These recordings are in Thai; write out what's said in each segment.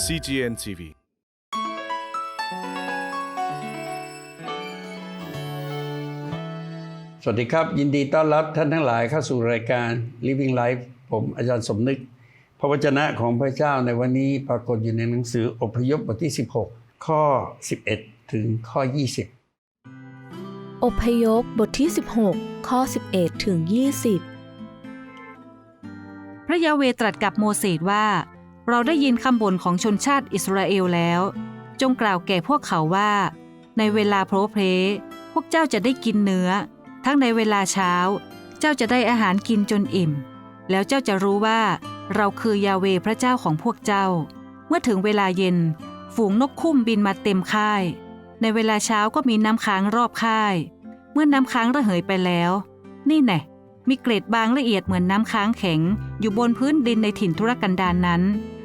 CGN TV สวัสดีครับ ยินดีต้อนรับท่านทั้งหลายเข้าสู่รายการ Living Life ผมอาจารย์สมนึก พระวจนะของพระเจ้าในวันนี้ปรากฏอยู่ในหนังสืออพยพบทที่ 16 ข้อ 11 ถึงข้อ 20 อพยพบทที่ 16 ข้อ 11 ถึง 20 พระยาเวตรัสกับโมเสสว่า เราได้ยินคำบ่นของชนชาติอิสราเอลแล้ว จงกล่าวแก่พวกเขาว่า ในเวลาโพรเพลพวกเจ้าจะได้กินเนื้อ ทั้งในเวลาเช้า เจ้าจะได้อาหารกินจนอิ่ม แล้วเจ้าจะรู้ว่า เราคือยาเวพระเจ้าของพวกเจ้า เมื่อถึงเวลาเย็น ฝูงนกคุ้มบินมาเต็มค่าย ในเวลาเช้าก็มีน้ำค้างรอบค่าย เมื่อน้ำค้างระเหยไปแล้ว นี่แน่ มีเกล็ดบางละเอียดเหมือนน้ำค้างแข็ง อยู่บนพื้นดินในถิ่นทุรกันดารนนั้น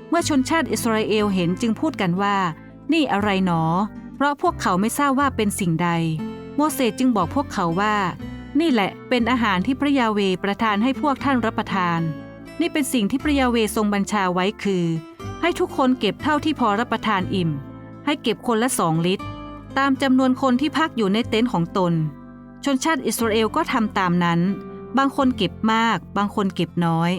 เมื่อชนชาติอิสราเอลเห็นจึงพูดกันว่า นี่อะไรหนอ เพราะพวกเขาไม่ทราบว่าเป็นสิ่งใด โมเสสจึงบอกพวกเขาว่า นี่แหละเป็นอาหารที่พระยาเวประทานให้พวกท่านรับประทาน นี่เป็นสิ่งที่พระยาเวทรงบัญชาไว้คือ ให้ทุกคนเก็บเท่าที่พอรับประทานอิ่ม ให้เก็บคนละสองลิตร ตามจำนวนคนที่พักอยู่ในเต็นท์ของตน ชนชาติอิสราเอลก็ทำตามนั้น บางคนเก็บมาก บางคนเก็บน้อย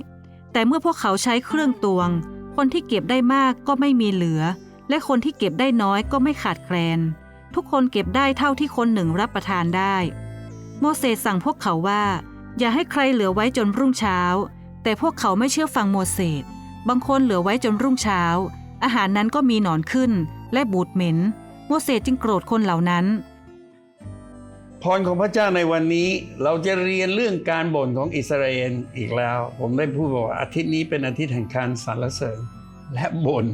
แต่เมื่อพวกเขาใช้เครื่องตวง คนที่เก็บได้มากก็ไม่มีเหลือ และคนที่เก็บได้น้อยก็ไม่ขาดแคลน ทุกคนเก็บได้เท่าที่คนหนึ่งรับประทานได้ โมเสสสั่งพวกเขาว่า อย่าให้ใครเหลือไว้จนรุ่งเช้า แต่พวกเขาไม่เชื่อฟังโมเสส บางคนเหลือไว้จนรุ่งเช้า อาหารนั้นก็มีหนอนขึ้น และบูดเหม็น โมเสสจึงโกรธคนเหล่านั้น พรของพระเจ้าในวันนี้เราจะเรียนเรื่องการบ่นของอิสราเอลอีกแล้ว ผมได้พูดบอกว่าอาทิตย์นี้เป็นอาทิตย์แห่งการสรรเสริญและบ่น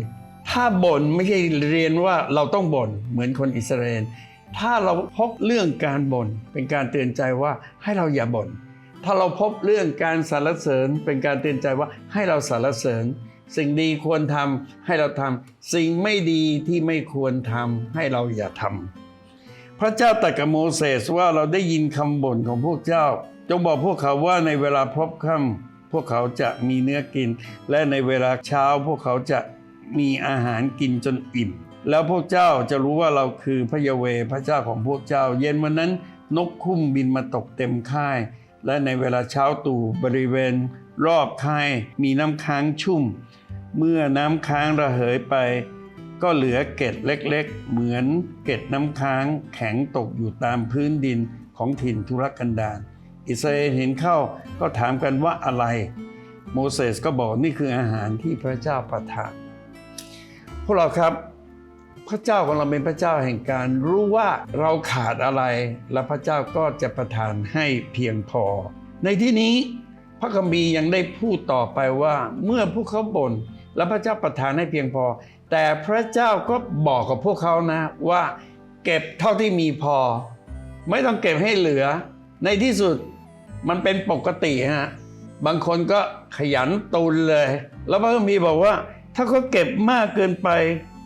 ถ้าบ่นไม่ใช่เรียนว่าเราต้องบ่นเหมือนคนอิสราเอลถ้าเราพบเรื่องการบ่นเป็นการเตือนใจว่าให้เราอย่าบ่นถ้าเราพบเรื่องการสรรเสริญเป็นการเตือนใจว่าให้เราสรรเสริญ สิ่งดีควรทำให้เราทำสิ่งไม่ดีที่ไม่ควรทำให้เราอย่าทำ พระเจ้าตรัสกับโมเสสว่าเราได้ยินคำบ่นของพวกเจ้า จงบอกพวกเขาว่าในเวลาพบค่ำพวกเขาจะมีเนื้อกิน และในเวลาเช้าพวกเขาจะมีอาหารกินจนอิ่ม แล้วพวกเจ้าจะรู้ว่าเราคือพระยเวพระเจ้าของพวกเจ้า เย็นวันนั้นนกคุ้มบินมาตกเต็มค่าย และในเวลาเช้าตู่บริเวณ รอบค่ายมีน้ำค้างชุ่ม เมื่อน้ำค้างระเหยไป ก็เหลือเกล็ดเล็กๆ เหมือนเกล็ดน้ำค้างแข็งตกอยู่ตามพื้นดินของถิ่นทุรกันดารอิสราเอลเห็นเข้าก็ถามกันว่าอะไร โมเสสก็บอกนี่คืออาหารที่พระเจ้าประทานพวกเราครับพระเจ้าของเราเป็นพระเจ้าแห่งการรู้ว่าเราขาดอะไร และพระเจ้าก็จะประทานให้เพียงพอ ในที่นี้พระคัมภีร์ยังได้พูดต่อไปว่า เมื่อพวกเขาบ่นและพระเจ้าประทานให้เพียงพอ แต่พระเจ้าก็บอกกับพวกเขานะว่าเก็บเท่าที่มีพอ ไม่ต้องเก็บให้เหลือ ในที่สุดมันเป็นปกติฮะบางคนก็ขยันตุนเลย แล้วพระคัมภีร์บอกว่า ถ้าเขาเก็บมากเกินไป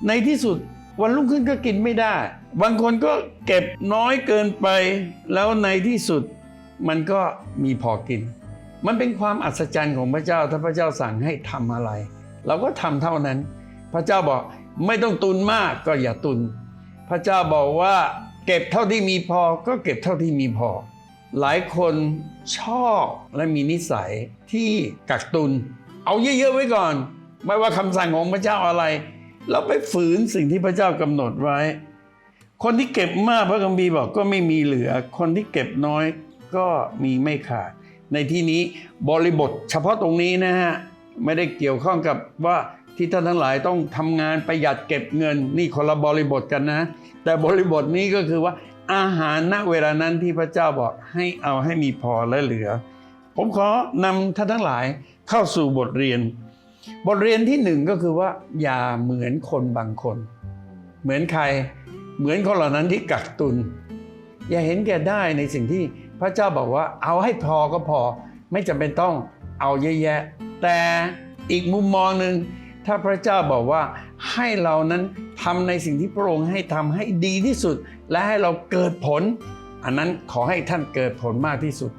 ในที่สุดวันรุ่งขึ้นก็กินไม่ได้ บางคนก็เก็บน้อยเกินไป แล้วในที่สุดมันก็มีพอกิน มันเป็นความอัศจรรย์ของพระเจ้าถ้าพระเจ้าสั่งให้ทำอะไร เราก็ทำเท่านั้น พระเจ้าบอกไม่ต้องตุนมากก็อย่าตุน พระเจ้าบอกว่า เก็บเท่าที่มีพอก็เก็บเท่าที่มีพอ หลายคนชอบและมีนิสัยที่กักตุน เอาเยอะๆไว้ก่อน ไม่ว่าคำสั่งของพระเจ้าอะไร แล้วไปฝืนสิ่งที่พระเจ้ากำหนดไว้ คนที่เก็บมากพระคัมภีร์บอกก็ไม่มีเหลือ คนที่เก็บน้อยก็มีไม่ขาดในที่นี้บริบทเฉพาะตรงนี้นะฮะ ไม่ได้เกี่ยวข้องกับว่า ที่ท่านทั้งหลายต้องทำงานประหยัดเก็บเงินนี่คนละบริบทกันนะ แต่บริบทนี้ก็คือว่าอาหารณเวลานั้นที่พระเจ้าบอกให้เอาให้มีพอและเหลือ ผมขอนำท่านทั้งหลายเข้าสู่บทเรียน บทเรียนที่หนึ่งก็คือว่า อย่าเหมือนคนบางคน เหมือนใครเหมือนคนเหล่านั้นที่กักตุน อย่าเห็นแก่ได้ในสิ่งที่พระเจ้าบอกว่าเอาให้พอก็พอ ไม่จำเป็นต้องเอาเยอะแยะ แต่อีกมุมมองหนึ่ง ถ้าพระเจ้าบอกว่าให้เรานั้นทำในสิ่งที่พระองค์ให้ทำให้ดีที่สุด และให้เราเกิดผล อันนั้นขอให้ท่านเกิดผลมากที่สุด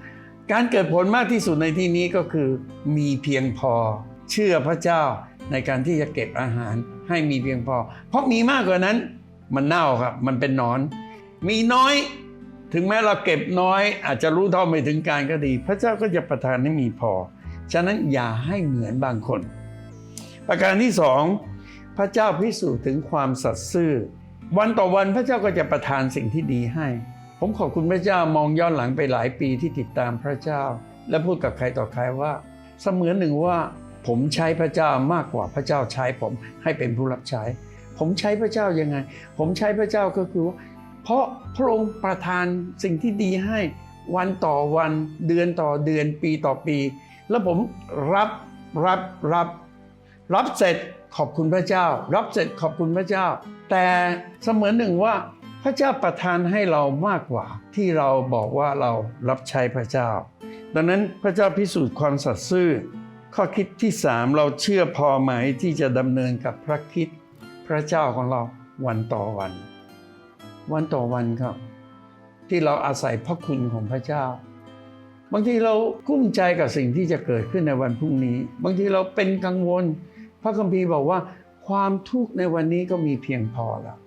การเกิดผลมากที่สุดในที่นี้ก็คือ มีเพียงพอ เชื่อพระเจ้าในการที่จะเก็บอาหารให้มีเพียงพอ เพราะมีมากกว่านั้นมันเน่าครับ มันเป็นนอน มีน้อยถึงแม้เราเก็บน้อย อาจจะรู้เท่าไม่ถึงการก็ดี พระเจ้าก็จะประทานให้มีพอ ฉะนั้นอย่าให้เหมือนบางคน ประการที่สองพระเจ้าพิสูจน์ถึงความสัตย์ซื่อ วันต่อวันพระเจ้าก็จะประทานสิ่งที่ดีให้ ผมขอบคุณพระเจ้ามองย้อนหลังไปหลายปีที่ติดตามพระเจ้า และพูดกับใครต่อใครว่า เสมือนหนึ่งว่า ผมใช้พระเจ้ามากกว่าพระเจ้าใช้ผมให้เป็นผู้รับใช้ ผมใช้พระเจ้ายังไง ผมใช้พระเจ้าก็คือว่าเพราะพระองค์ประทานสิ่งที่ดีให้วันต่อวันเดือนต่อเดือนปีต่อปี แล้วผมรับรับรับ รับเสร็จขอบคุณพระเจ้า รับเสร็จขอบคุณพระเจ้า แต่เสมือนหนึ่งว่าพระเจ้าประทานให้เรามากกว่าที่เราบอกว่าเรารับใช้พระเจ้า ดังนั้นพระเจ้าพิสูจน์ความสัตย์ซื่อ ข้อคิดที่สามเราเชื่อพอไหมที่จะดำเนินกับพระคิดพระเจ้าของเราวันต่อวัน วันต่อวันครับ ที่เราอาศัยพระคุณของพระเจ้า บางทีเรากุ้มใจกับสิ่งที่จะเกิดขึ้นในวันพรุ่งนี้ บางทีเราเป็นกังวล พระคัมภีร์บอกว่าความทุกข์ในวันนี้ก็มีเพียงพอแล้ว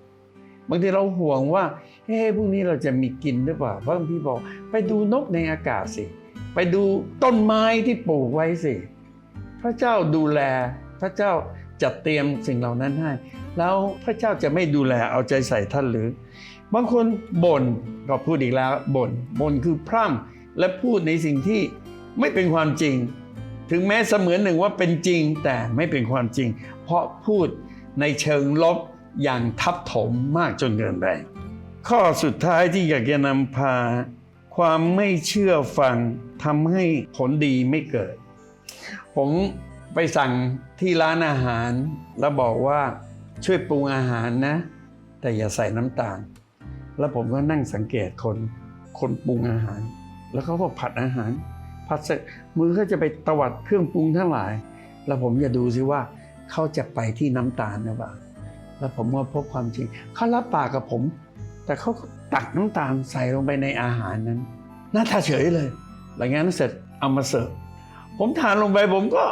บางทีเราห่วงว่าเฮ้พรุ่งนี้เราจะมีกินหรือเปล่าพระคัมภีร์บอก ไปดูนกในอากาศสิ ไปดูต้นไม้ที่ปลูกไว้สิ พระเจ้าดูแล พระเจ้าจัดเตรียมสิ่งเหล่านั้นให้ แล้วพระเจ้าจะไม่ดูแลเอาใจใส่ท่านหรือ บางคนบ่นก็พูดอีกแล้วบ่นบ่นคือพร่ำและพูดในสิ่งที่ไม่เป็นความจริง ถึงแม้เสมือนหนึ่งว่าเป็นจริงแต่ไม่เป็นความจริง เพราะพูดในเชิงลบอย่างทับถมมากจนเกินไป ข้อสุดท้ายที่อยากจะนำพา ความไม่เชื่อฟังทำให้ผลดีไม่เกิด ผมไปสั่งที่ร้านอาหาร แล้วบอกว่าช่วยปรุงอาหารนะ แต่อย่าใส่น้ำตาล แล้วผมก็นั่งสังเกตคนคนปรุงอาหาร แล้วเขาก็ผัดอาหาร ผัดเสร็จมือเขาจะไปตวัดเครื่องปรุงทั้งหลาย แล้วผมจะดูซิว่าเขาจะไปที่น้ำตาลหรือเปล่าแล้วผมก็พบความจริงเขารับปากกับผม แต่เขาตักน้ำตาลใส่ลงไปในอาหารนั้น หน้าตาเฉยเลยหลังจากนั้นเสร็จเอามาเสิร์ฟผมทานลงไปผมก็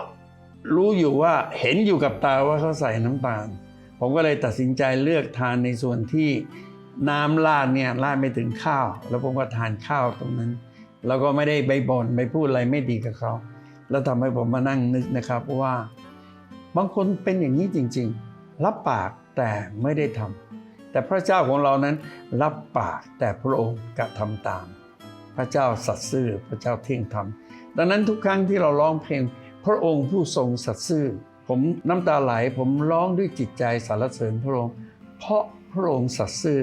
รู้อยู่ว่าเห็นอยู่กับตาว่าเขาใส่น้ำตาล ผมก็เลยตัดสินใจเลือกทานในส่วนที่น้ำราดเนี่ยราดไม่ถึงข้าว แล้วผมก็ทานข้าวตรงนั้น แล้วก็ไม่ได้ไปบ่นไปพูดอะไรไม่ดีกับเขา แล้วทำให้ผมมานั่งนึกนะครับว่า บางคนเป็นอย่างนี้จริง ๆ รับปากแต่ไม่ได้ทำแต่พระเจ้าของเรานั้นรับปากแต่พระองค์กระทำตาม พระเจ้าสัตย์ซื่อพระเจ้าเที่ยงธรรมดังนั้นทุกครั้งที่เราร้องเพลง พระองค์ผู้ทรงสัตย์ซื่อ ผมน้ำตาไหลผมร้องด้วยจิตใจสรรเสริญพระองค์ เพราะพระองค์สัตย์ซื่อ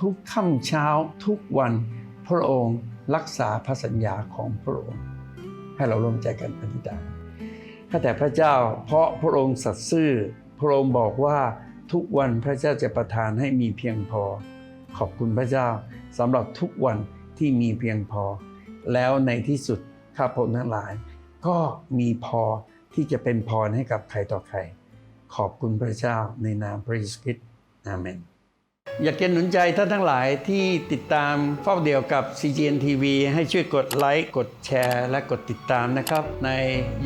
ทุกค่ำเช้าทุกวันพระองค์ รักษาพระสัญญาของพระองค์ ให้เราร่วมใจกันอธิษฐานข้าแต่พระเจ้าเพราะพระองค์สัตย์ซื่อ พระองค์บอกว่าทุกวันพระเจ้าจะประทานให้มีเพียงพอ ขอบคุณพระเจ้าสำหรับทุกวันที่มีเพียงพอ แล้วในที่สุดข้าพงทั้งหลาย ก็มีพอที่จะเป็นพรให้กับใครต่อใคร ขอบคุณพระเจ้าในนามพระเยซูคริสต์อาเมน อยากจะหนุนใจท่านทั้งหลายที่ติดตามเฝ้าเดียวกับ CGN TV ให้ช่วยกดไลค์ กดแชร์ และกดติดตามนะครับ ใน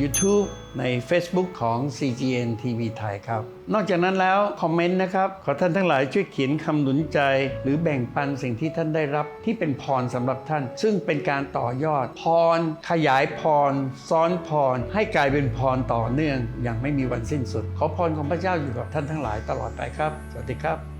YouTube ใน Facebook ของ CGN TV ไทยครับ นอกจากนั้นแล้ว คอมเมนต์นะครับ ขอท่านทั้งหลายช่วยเขียนคำหนุนใจ หรือแบ่งปันสิ่งที่ท่านได้รับที่เป็นพรสำหรับท่าน ซึ่งเป็นการต่อยอด พร ขยายพร ซ้อนพร ให้กลายเป็นพรต่อเนื่อง อย่างไม่มีวันสิ้นสุด ขอพรของพระเจ้าอยู่กับท่านทั้งหลายตลอดไปครับ สวัสดีครับ